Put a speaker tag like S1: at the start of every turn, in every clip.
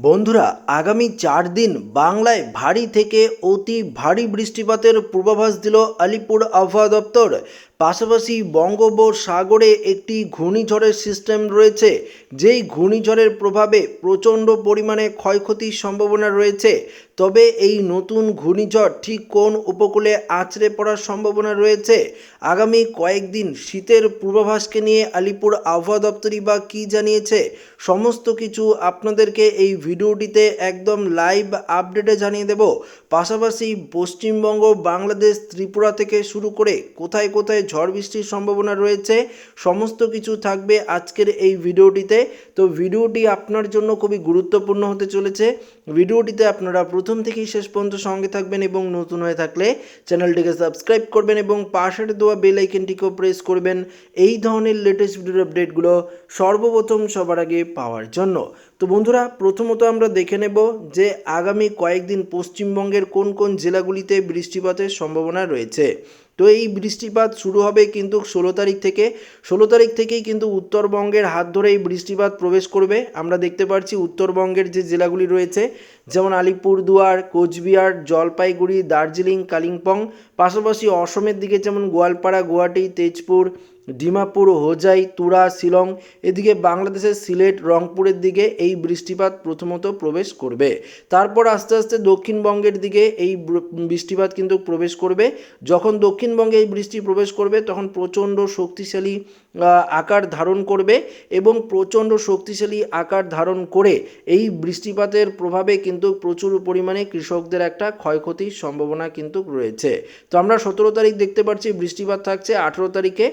S1: বন্ধুরা, আগামী চার দিন বাংলায় ভারী থেকে অতি ভারী বৃষ্টিপাতের পূর্বাভাস দিল আলিপুর আবহাওয়া দপ্তর। পাশাপাশি বঙ্গোপসাগরে একটি ঘূর্ণিঝড়ের সিস্টেম রয়েছে। যেই ঘূর্ণিঝড়ের প্রভাবে প্রচণ্ড পরিমাণে ক্ষয়ক্ষতির সম্ভাবনা রয়েছে। তবে এই নতুন ঘূর্ণিঝড় ঠিক কোন উপকূলে আছড়ে পড়ার সম্ভাবনা রয়েছে? আগামী কয়েকদিন শীতের পূর্বাভাসকে নিয়ে আলিপুর আবহাওয়া দপ্তরই বা কী জানিয়েছে? সমস্ত কিছু আপনাদেরকে এই ভিডিওটিতে একদম লাইভ আপডেটে জানিয়ে দেব। পাশাপাশি পশ্চিমবঙ্গ, বাংলাদেশ, ত্রিপুরা থেকে শুরু করে কোথায় কোথায় ঝড় বৃষ্টির সম্ভাবনা রয়েছে, সমস্ত কিছু থাকবে আজকের এই ভিডিওটিতে। তো ভিডিওটি আপনার জন্য খুবই গুরুত্বপূর্ণ হতে চলেছে। ভিডিওটিতে আপনারা প্রথম থেকেই শেষ পর্যন্ত সঙ্গে থাকবেন এবং নতুন হয়ে থাকলে চ্যানেলটিকে সাবস্ক্রাইব করবেন এবং পাশের দেওয়া বেল আইকনটিকেও প্রেস করবেন এই ধরনের লেটেস্ট ভিডিওর আপডেটগুলো সর্বপ্রথম সবার আগে পাওয়ার জন্য। তো বন্ধুরা, প্রথমত আমরা দেখে নেব যে আগামী কয়েকদিন পশ্চিমবঙ্গের কোন কোন জেলাগুলিতে বৃষ্টিপাতের সম্ভাবনা রয়েছে। তো এই বৃষ্টিপাত শুরু হবে কিন্তু ষোলো তারিখ থেকে। ষোলো তারিখ থেকেই কিন্তু উত্তরবঙ্গের হাত ধরে এই বৃষ্টিপাত প্রবেশ করবে। আমরা দেখতে পাচ্ছি উত্তরবঙ্গের যে জেলাগুলি রয়েছে, যেমন আলিপুরদুয়ার, কোচবিহার, জলপাইগুড়ি, দার্জিলিং, কালিম্পং, পাশাপাশি অসমের দিকে যেমন গোয়ালপাড়া, গুয়াহাটি, তেজপুর ডিমাপুর, হোজাই, তুরা, শিলং, এদিকে বাংলাদেশের সিলেট, রংপুরের দিকে এই বৃষ্টিপাত প্রথমত প্রবেশ করবে। তারপর আস্তে আস্তে দক্ষিণবঙ্গের দিকে এই বৃষ্টিপাত কিন্তু প্রবেশ করবে। যখন দক্ষিণবঙ্গে এই বৃষ্টি প্রবেশ করবে, তখন প্রচণ্ড শক্তিশালী আকার ধারণ করবে এবং প্রচণ্ড শক্তিশালী আকার ধারণ করে এই বৃষ্টিপাতের প্রভাবে কিন্তু প্রচুর পরিমাণে কৃষকদের একটা ক্ষয়ক্ষতির সম্ভাবনা কিন্তু রয়েছে। তো আমরা সতেরো তারিখ দেখতে পাচ্ছি বৃষ্টিপাত থাকছে, আঠেরো তারিখে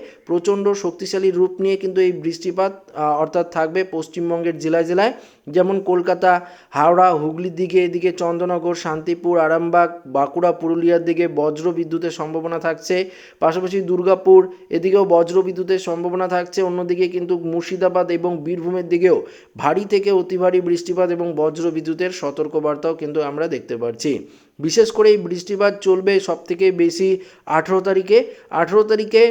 S1: প্রচণ্ড শক্তিশালী রূপ নিয়ে কিন্তু এই বৃষ্টিপাত অর্থাৎ থাকবে পশ্চিমবঙ্গের জেলায় জেলায়। যেমন কলকাতা, হাওড়া, হুগলির দিকে এদিকে চন্দ্রনগর শান্তিপুর, আরামবাগ, বাঁকুড়া, পুরুলিয়ার দিকে বজ্র বিদ্যুতের সম্ভাবনা থাকছে। পাশাপাশি দুর্গাপুর, এদিকেও বজ্র বিদ্যুতের সম্ভাবনা থাকছে। অন্যদিকে কিন্তু মুর্শিদাবাদ এবং বীরভূমের দিকেও ভারী থেকে অতি ভারী বৃষ্টিপাত এবং বজ্র বিদ্যুতের সতর্কবার্তাও কিন্তু আমরা দেখতে পাচ্ছি বিশেষ করে এই বৃষ্টিপাত চলবে সবথেকে বেশি আঠেরো তারিখে। আঠেরো তারিখে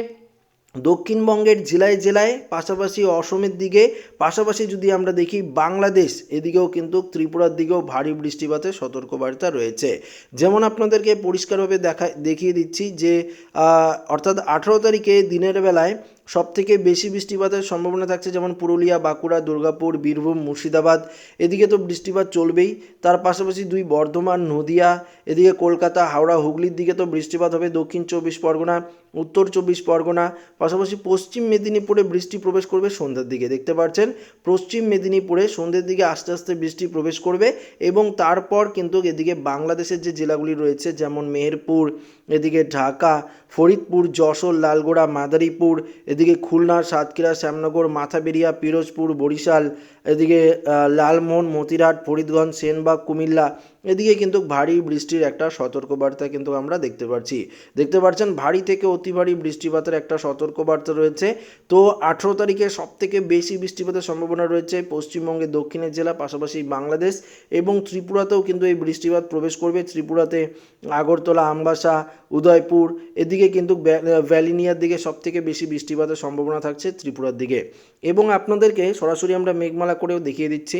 S1: দক্ষিণবঙ্গের জেলায় জেলায়, পাশাপাশি অসমের দিকে, পাশাপাশি যদি আমরা দেখি বাংলাদেশ, এদিকেও কিন্তু ত্রিপুরার দিকেও ভারী বৃষ্টিপাতের সতর্কবার্তা রয়েছে। যেমন আপনাদেরকে পরিষ্কারভাবে দেখা, দেখিয়ে দিচ্ছি যে অর্থাৎ আঠেরো তারিখে দিনের বেলায় সব থেকে বেশি বৃষ্টিপাতের সম্ভাবনা থাকছে যেমন পুরুলিয়া, বাঁকুড়া, দুর্গাপুর, বীরভূম, মুর্শিদাবাদ। এদিকে তো বৃষ্টিপাত চলবেই। তার পাশাপাশি দুই বর্ধমান, নদিয়া, এদিকে কলকাতা, হাওড়া, হুগলির দিকে তো বৃষ্টিপাত হবে। দক্ষিণ চব্বিশ পরগনা, উত্তর চব্বিশ পরগনা, পাশাপাশি পশ্চিম মেদিনীপুরে বৃষ্টি প্রবেশ করবে সন্ধ্যার দিকে। দেখতে পাচ্ছেন, পশ্চিম মেদিনীপুরে সন্ধ্যের দিকে আস্তে আস্তে বৃষ্টি প্রবেশ করবে এবং তারপর কিন্তু এদিকে বাংলাদেশের যে জেলাগুলি রয়েছে, যেমন মেহেরপুর, এদিকে ঢাকা, ফরিদপুর, যশোর, লালগোড়া, মাদারীপুর এদিকে খুলনা সাতক্ষীরা শ্যামনগর মাথাবেরিয়া পিরোজপুর বরিশাল এদিকে লালমোহন, মতিরাট, ফরিদগঞ্জ, সেনবাগ, কুমিল্লা, এদিকে কিন্তু ভারী বৃষ্টির একটা সতর্কবার্তা কিন্তু আমরা দেখতে পাচ্ছি দেখতে পাচ্ছেন ভারী থেকে অতি ভারী বৃষ্টিপাতের একটা সতর্কবার্তা রয়েছে। তো আঠেরো তারিখে সব থেকে বেশি বৃষ্টিপাতের সম্ভাবনা রয়েছে পশ্চিমবঙ্গের দক্ষিণের জেলা, পাশাপাশি বাংলাদেশ এবং ত্রিপুরাতেও কিন্তু এই বৃষ্টিপাত প্রবেশ করবে। ত্রিপুরাতে আগরতলা, আমবাসা, উদয়পুর, এদিকে কিন্তু ভ্যালিনিয়ার দিকে সব থেকে বেশি বৃষ্টিপাতের সম্ভাবনা থাকছে ত্রিপুরার দিকে। এবং আপনাদেরকে সরাসরি আমরা মেঘমালা করেও দেখিয়ে দিচ্ছি।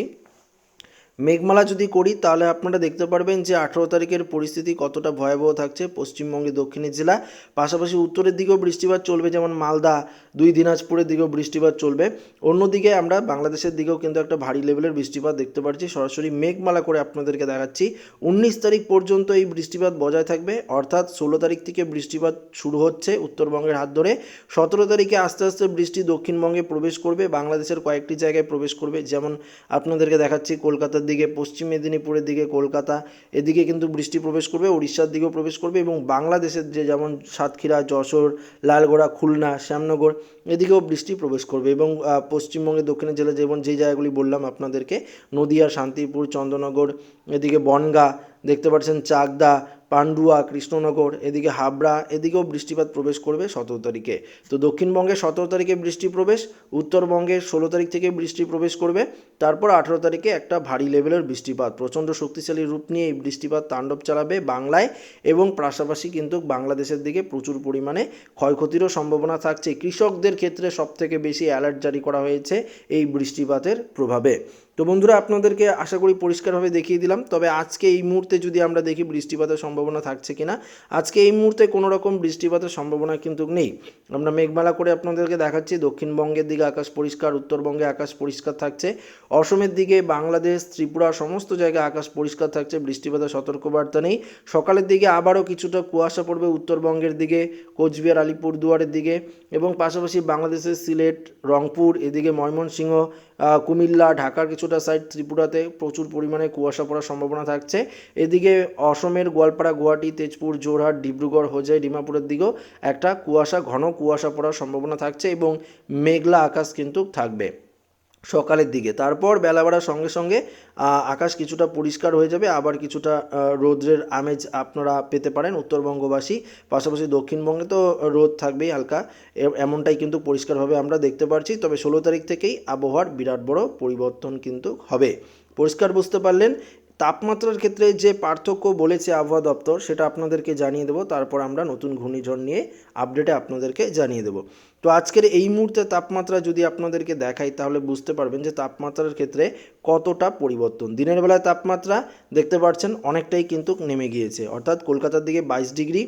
S1: মেঘমালা যদি করি, তাহলে আপনারা দেখতে পারবেন যে আঠেরো তারিখের পরিস্থিতি কতটা ভয়াবহ থাকছে পশ্চিমবঙ্গের দক্ষিণের জেলা পাশাপাশি উত্তরের দিকেও বৃষ্টিপাত চলবে, যেমন মালদা, দুই দিনাজপুরের দিকেও বৃষ্টিপাত চলবে। অন্যদিকে আমরা বাংলাদেশের দিকেও কিন্তু একটা ভারী লেভেলের বৃষ্টিপাত দেখতে পাচ্ছি। সরাসরি মেঘমালা করে আপনাদেরকে দেখাচ্ছি। উনিশ তারিখ পর্যন্ত এই বৃষ্টিপাত বজায় থাকবে, অর্থাৎ ষোলো তারিখ থেকে বৃষ্টিপাত শুরু হচ্ছে উত্তরবঙ্গের হাত ধরে। সতেরো তারিখে আস্তে আস্তে বৃষ্টি দক্ষিণবঙ্গে প্রবেশ করবে, বাংলাদেশের কয়েকটি জায়গায় প্রবেশ করবে, যেমন আপনাদেরকে দেখাচ্ছি কলকাতার দিকে, পশ্চিম মেদিনীপুরের দিকে কলকাতা, এদিকে কিন্তু বৃষ্টি প্রবেশ করবে উড়িষ্যার দিকেও প্রবেশ করবে এবং বাংলাদেশের যে যেমন সাতক্ষীরা, যশোর, লালগোড়া, খুলনা, শ্যামনগর, এদিকেও বৃষ্টি প্রবেশ করবে এবং পশ্চিমবঙ্গের দক্ষিণের জেলা যেমন যে জায়গাগুলি বললাম আপনাদেরকে, নদিয়া, শান্তিপুর, চন্দ্রনগর, এদিকে বনগাঁ, দেখতে পাচ্ছেন চাকদা, পান্ডুয়া, কৃষ্ণনগর, এদিকে হাবড়া, এদিকেও বৃষ্টিপাত প্রবেশ করবে সতেরো তারিখে। তো দক্ষিণবঙ্গে সতেরো তারিখে বৃষ্টি প্রবেশ, উত্তরবঙ্গে ষোলো তারিখ থেকে বৃষ্টি প্রবেশ করবে তারপর আঠেরো তারিখে একটা ভারী লেভেলের বৃষ্টিপাত। প্রচণ্ড শক্তিশালী রূপ নিয়ে এই বৃষ্টিপাত তাণ্ডব চালাবে বাংলায় এবং পাশাপাশি কিন্তু বাংলাদেশের দিকে প্রচুর পরিমাণে ক্ষয়ক্ষতিরও সম্ভাবনা থাকছে। কৃষকদের ক্ষেত্রে সবথেকে বেশি অ্যালার্ট জারি করা হয়েছে এই বৃষ্টিপাতের প্রভাবে। তো বন্ধুরা, আপনাদেরকে আশা করি পরিষ্কারভাবে দেখিয়ে দিলাম। তবে আজকে এই মুহূর্তে যদি আমরা দেখি বৃষ্টিপাতের সম্ভাবনা থাকছে কি না আজকে এই মুহূর্তে কোনো রকম বৃষ্টিপাতের সম্ভাবনা কিন্তু নেই। আমরা মেঘমালা করে আপনাদেরকে দেখাচ্ছি। দক্ষিণবঙ্গের দিকে আকাশ পরিষ্কার, উত্তরবঙ্গে আকাশ পরিষ্কার থাকছে। অসমের দিকে বাংলাদেশ, ত্রিপুরা সমস্ত জায়গায় আকাশ পরিষ্কার থাকছে, বৃষ্টিপাতের সতর্কবার্তা নেই। সকালের দিকে আবারও কিছুটা কুয়াশা পড়বে উত্তরবঙ্গের দিকে, কোচবিহার, আলিপুরদুয়ারের দিকে এবং পাশাপাশি বাংলাদেশের সিলেট, রংপুর, এদিকে ময়মনসিংহ কুমিল্লা, ঢাকার কিছুটা সাইড ত্রিপুরাতে প্রচুর পরিমাণে কুয়াশা পড়ার সম্ভাবনা থাকছে। এদিকে অসমের গোয়ালপাড়া, গুয়াহাটি, তেজপুর জোরহাট ডিব্রুগড়, হোজাই, ডিমাপুরের দিকেও একটা কুয়াশা, ঘন কুয়াশা পড়ার সম্ভাবনা থাকছে এবং মেঘলা আকাশ কিন্তু থাকবে। সকালের দিকে। তারপর বেলা বাড়ার সঙ্গে সঙ্গে আকাশ কিছুটা পরিষ্কার হয়ে যাবে, আবার কিছুটা রৌদ্রের আমেজ আপনারা পেতে পারেন উত্তরবঙ্গবাসী। পাশাপাশি দক্ষিণবঙ্গে তো রোদ থাকবেই হালকা এমনটাই কিন্তু পরিষ্কারভাবে আমরা দেখতে পারছি। তবে ষোলো তারিখ থেকেই আবহাওয়ার বিরাট বড় পরিবর্তন কিন্তু হবে। পরিষ্কার বুঝতে পারলেন, তাপমাত্রার ক্ষেত্রে যে পার্থক্য বলেছে আবহাওয়া দপ্তর, সেটা আপনাদেরকে জানিয়ে দেবো। তারপর আমরা নতুন ঘূর্ণিঝড় নিয়ে আপডেটে আপনাদেরকে জানিয়ে দেবো। তো আজকের এই মুহূর্তে তাপমাত্রা যদি আপনাদেরকে দেখাই, তাহলে বুঝতে পারবেন যে তাপমাত্রার ক্ষেত্রে কতটা পরিবর্তন। দিনের বেলায় তাপমাত্রা দেখতে পাচ্ছেন অনেকটাই কিন্তু নেমে গিয়েছে। অর্থাৎ কলকাতার দিকে বাইশ ডিগ্রি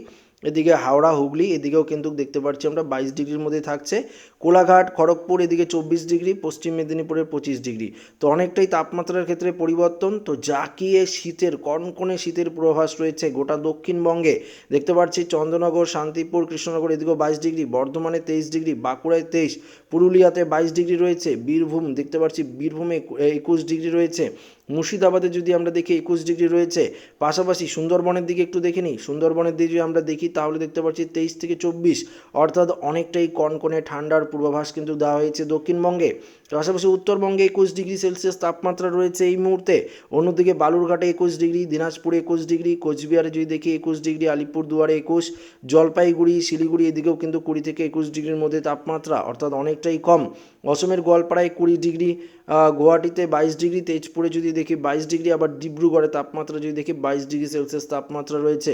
S1: এদিকে হাওড়া, হুগলি, এদিকেও কিন্তু দেখতে পাচ্ছি আমরা বাইশ ডিগ্রির মধ্যে থাকছে। কোলাঘাট, খড়গপুর, এদিকে চব্বিশ ডিগ্রি, পশ্চিম মেদিনীপুরের পঁচিশ ডিগ্রি। তো অনেকটাই তাপমাত্রার ক্ষেত্রে পরিবর্তন। তো জাকিয়ে শীতের, কনকনে শীতের পূর্বাভাস রয়েছে গোটা দক্ষিণবঙ্গে। দেখতে পাচ্ছি চন্দ্রনগর, শান্তিপুর, কৃষ্ণনগর, এদিকেও বাইশ ডিগ্রি, বর্ধমানে তেইশ ডিগ্রি, বাঁকুড়ায় তেইশ, পুরুলিয়াতে বাইশ ডিগ্রি রয়েছে। বীরভূম, দেখতে পাচ্ছি বীরভূমে একুশ ডিগ্রি রয়েছে। মুর্শিদাবাদে যদি আমরা দেখি একুশ ডিগ্রি রয়েছে, পাশাপাশি সুন্দরবনের দিকে একটু দেখে নিই। সুন্দরবনের দিকে যদি আমরা দেখি, তাহলে দেখতে পাচ্ছি তেইশ থেকে চব্বিশ, অর্থাৎ অনেকটাই কনকনে ঠান্ডার পূর্বাভাস কিন্তু দেওয়া হয়েছে দক্ষিণবঙ্গে। পাশাপাশি উত্তরবঙ্গে একুশ ডিগ্রি সেলসিয়াস তাপমাত্রা রয়েছে এই মুহূর্তে। অন্যদিকে বালুরঘাটে একুশ ডিগ্রি, দিনাজপুরে একুশ ডিগ্রি, কোচবিহারে যদি দেখি একুশ ডিগ্রি, আলিপুরদুয়ারে একুশ, জলপাইগুড়ি, শিলিগুড়ি এদিকেও কিন্তু কুড়ি থেকে একুশ ডিগ্রির মধ্যে তাপমাত্রা, অর্থাৎ অনেকটাই কম। অসমের গোয়ালপাড়ায় কুড়ি ডিগ্রি গুয়াহাটিতে বাইশ ডিগ্রি, তেজপুরে যদি দেখি বাইশ ডিগ্রি, আবার ডিব্রুগড়ে তাপমাত্রা যদি দেখি বাইশ ডিগ্রি সেলসিয়াস তাপমাত্রা রয়েছে।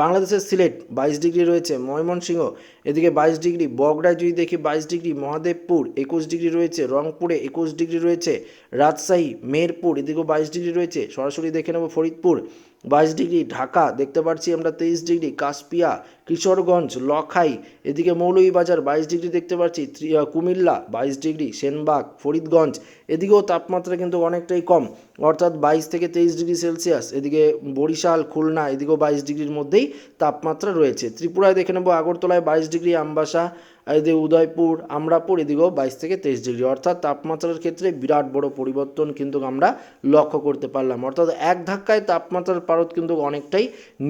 S1: বাংলাদেশের সিলেট বাইশ ডিগ্রি রয়েছে, ময়মনসিংহ এদিকে বাইশ ডিগ্রি, বগড়ায় যদি দেখি বাইশ ডিগ্রি, মহাদেবপুর একুশ ডিগ্রি রয়েছে, রংপুরে একুশ ডিগ্রি রয়েছে, রাজশাহী, মেহেরপুর এদিকেও বাইশ ডিগ্রি রয়েছে, সরাসরি দেখে নেব ফরিদপুর। বাইশ ডিগ্রি ঢাকা, দেখতে পাচ্ছি আমরা তেইশ ডিগ্রি কাশপিয়া, কিশোরগঞ্জ, লখাই, এদিকে মৌলভীবাজার বাইশ ডিগ্রি দেখতে পাচ্ছি কুমিল্লা বাইশ ডিগ্রি, সেনবাগ, ফরিদগঞ্জ, এদিকেও তাপমাত্রা কিন্তু অনেকটাই কম, অর্থাৎ বাইশ থেকে তেইশ ডিগ্রি সেলসিয়াস, এদিকে বরিশাল, খুলনা, এদিকেও বাইশ ডিগ্রির মধ্যেই তাপমাত্রা রয়েছে। ত্রিপুরায় দেখে নেব আগরতলায় বাইশ ডিগ্রি, আমবাসা এদিকে উদয়পুর, আমরাপুর, এদিকেও বাইশ থেকে তেইশ ডিগ্রি। অর্থাৎ তাপমাত্রার ক্ষেত্রে বিরাট বড় পরিবর্তন কিন্তু আমরা লক্ষ্য করতে পারলাম। অর্থাৎ এক ধাক্কায় তাপমাত্রার পারদ কিন্তু অনেকটাই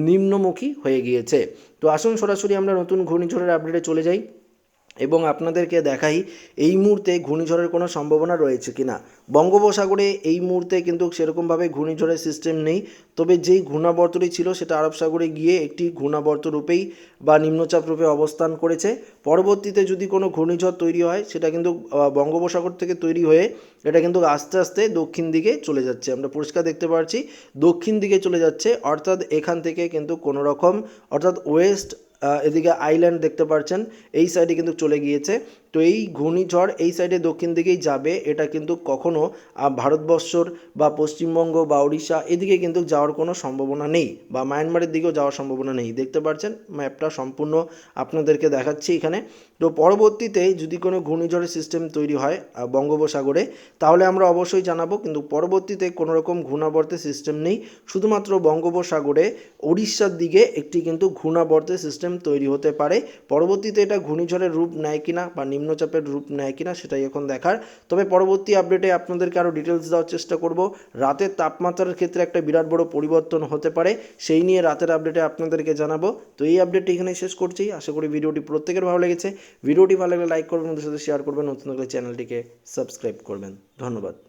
S1: নিম্নমুখী হয়ে গিয়েছে। তো আসুন সরাসরি আমরা নতুন ঘূর্ণিঝড়ের আপডেটে চলে যাই। এবং আপনাদেরকে দেখাই এই মুহূর্তে ঘূর্ণিঝড়ের কোনো সম্ভাবনা রয়েছে কি না বঙ্গোপসাগরে এই মুহূর্তে কিন্তু সেরকমভাবে ঘূর্ণিঝড়ের সিস্টেম নেই। তবে যেই ঘূর্ণাবর্তটি ছিল সেটা আরব সাগরে গিয়ে একটি ঘূর্ণাবর্ত রূপেই বা নিম্নচাপ রূপে অবস্থান করেছে। পরবর্তীতে যদি কোনো ঘূর্ণিঝড় তৈরি হয়, সেটা কিন্তু বঙ্গোপসাগর থেকে তৈরি হয়ে এটা কিন্তু আস্তে আস্তে দক্ষিণ দিকে চলে যাচ্ছে। আমরা পরিষ্কার দেখতে পাচ্ছি দক্ষিণ দিকে চলে যাচ্ছে। অর্থাৎ এখান থেকে কিন্তু কোনো রকম, অর্থাৎ ওয়েস্ট এদিকে আইল্যান্ড দেখতে পাচ্ছেন এই সাইডে কিন্তু চলে গিয়েছে। তো এই ঘূর্ণিঝড় এই সাইডে দক্ষিণ দিকেই যাবে এটা কিন্তু কখনো আহ, ভারতবর্ষর বা পশ্চিমবঙ্গ বা উড়িষ্যা এদিকে কিন্তু যাওয়ার কোনো সম্ভাবনা নেই বা মায়ানমারের দিকেও যাওয়ার সম্ভাবনা নেই। দেখতে পাচ্ছেন ম্যাপটা সম্পূর্ণ আপনাদেরকে দেখাচ্ছি এখানে। তো পরবর্তীতে যদি কোনো ঘূর্ণিঝড়ের সিস্টেম তৈরি হয় বঙ্গোপসাগরে তাহলে আমরা অবশ্যই জানাব কিন্তু পরবর্তীতে কোনো রকম ঘূর্ণাবর্তের সিস্টেম নেই। শুধুমাত্র বঙ্গোপসাগরে উড়িষ্যার দিকে একটি কিন্তু ঘূর্ণাবর্তের সিস্টেম তৈরি হতে পারে। পরবর্তীতে এটা ঘূর্ণিঝড়ের রূপ নেয় কিনা বা নিম্নচাপের রূপ নেয় কিনা সেটাই এখন দেখার। তবে পরবর্তী আপডেটে আপনাদেরকে আরও ডিটেলস দেওয়ার চেষ্টা করব। রাতের তাপমাত্রার ক্ষেত্রে একটা বিরাট বড় পরিবর্তন হতে পারে, সেই নিয়ে রাতের আপডেটে আপনাদেরকে জানাব। তো এই আপডেটটি এখানে শেষ করছি। আশা করি ভিডিওটি প্রত্যেকের ভালো লেগেছে। ভিডিওটি ভালো লাগলে লাইক করবেন ওদের সাথে শেয়ার করবেন, নতুন করে চ্যানেলটিকে সাবস্ক্রাইব করবেন। ধন্যবাদ।